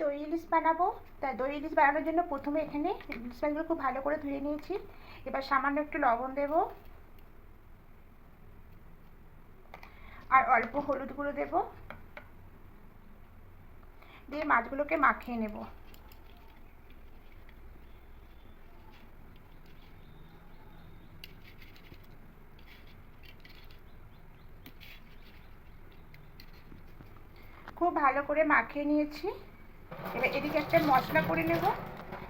দই ইলিশ বানাবো। তা দই ইলিশ বানানোর জন্য প্রথমে এখানে ইলিশ মাছগুলো খুব ভালো করে ধুয়ে নিয়েছি। এবার সামান্য একটু লবণ দেব। আর অল্প হলুদ গুঁড়ো দেব। দিয়ে মাছগুলোকে মাখিয়ে নেব। খুব ভালো করে মাখিয়ে নিয়েছি। এবার এদিকে একটা মশলা করে নেব,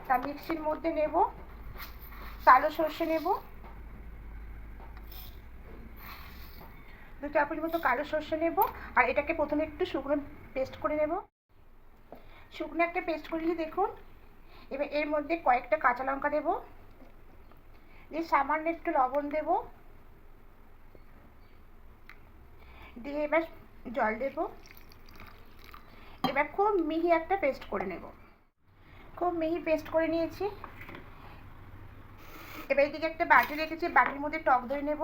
তা মিক্সির মধ্যে নেব, কালো সর্ষে নেব। দু চামচ মতো কালো সর্ষে নেব, আর এটাকে প্রথমে একটু শুকনো পেস্ট করে নেব। শুকনো একটা পেস্ট করে নিয়ে দেখুন, এবার এর মধ্যে কয়েকটা কাঁচা লঙ্কা দেব, দিয়ে সামান্য একটু লবণ দেব, দিয়ে এবার জল দেব। এবার খুব মিহি একটা পেস্ট করে নেব। খুব মিহি পেস্ট করে নিয়েছি। এবার এদিকে একটা বাটি রেখেছি, বাটির মধ্যে টক দই নেব।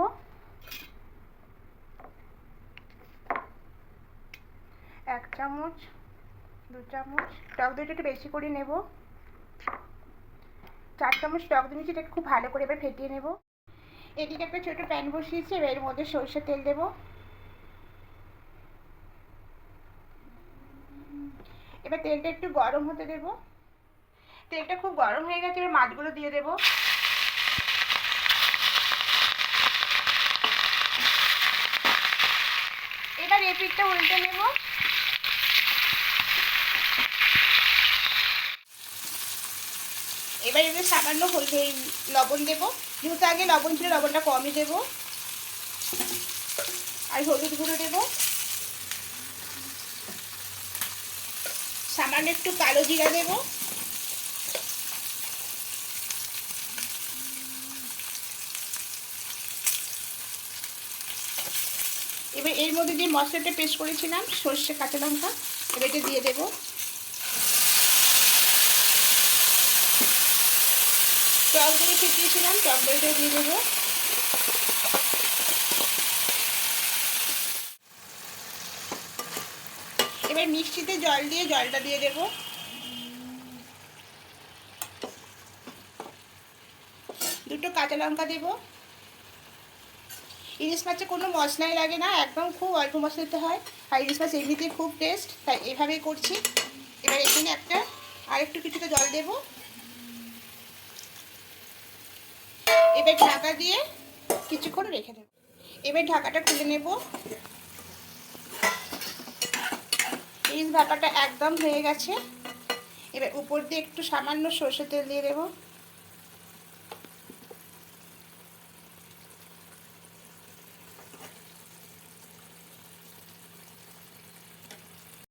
এক চামচ, দু চামচ, টক দইটা একটু বেশি করে নেব। চার চামচ টক দই নিয়েছি এটাকে খুব ভালো করে এবার ফেটিয়ে নেব। এদিকে একটা ছোটো প্যান বসিয়েছি, এবার এর মধ্যে সরষের তেল দেবো। এবার তেলটা একটু গরম হতে দেব। তেলটা খুব গরম হয়ে গেছে, এবার মাছগুলো দিয়ে দেব। এবার এই পিঠটা উল্টে নেব। এবার এবার সামান্য হলুদ লবণ দেবো। যেহেতু আগে লবণ ছিল, লবণটা কমই দেবো। আর হলুদ গুঁড়ো দেবো। সামান্য একটু কালো জিরা দেব। এবার এর মধ্যে যে মশলাটা পেস্ট করেছিলাম সর্ষে কাঁচা লঙ্কা, এবার এটা দিয়ে দেব। টক দই ফেটিয়েছিলাম, টক দইটা দিয়ে দেবো। এবার মিক্সিতে জল দিয়ে জলটা দিয়ে দেব। দুটো কাঁচা লঙ্কা দেব। ইলিশ মাছে কোনো মশলাই লাগে না, একদম খুব অল্প মশলা দিতে হয়। আর ইলিশ মাছ এমনিতেই খুব টেস্ট তাই এভাবেই করছি। এবার এখানে একটা আর একটু কিছুটা জল দেব। এবার ঢাকা দিয়ে কিছুক্ষণ রেখে দেব। এবার ঢাকাটা খুলে নেব। ইলিশ ভাপাটা একদম হয়ে গেছে। এবার উপর দিয়ে একটু সামান্য সর্ষে তেল দিয়ে দেবো।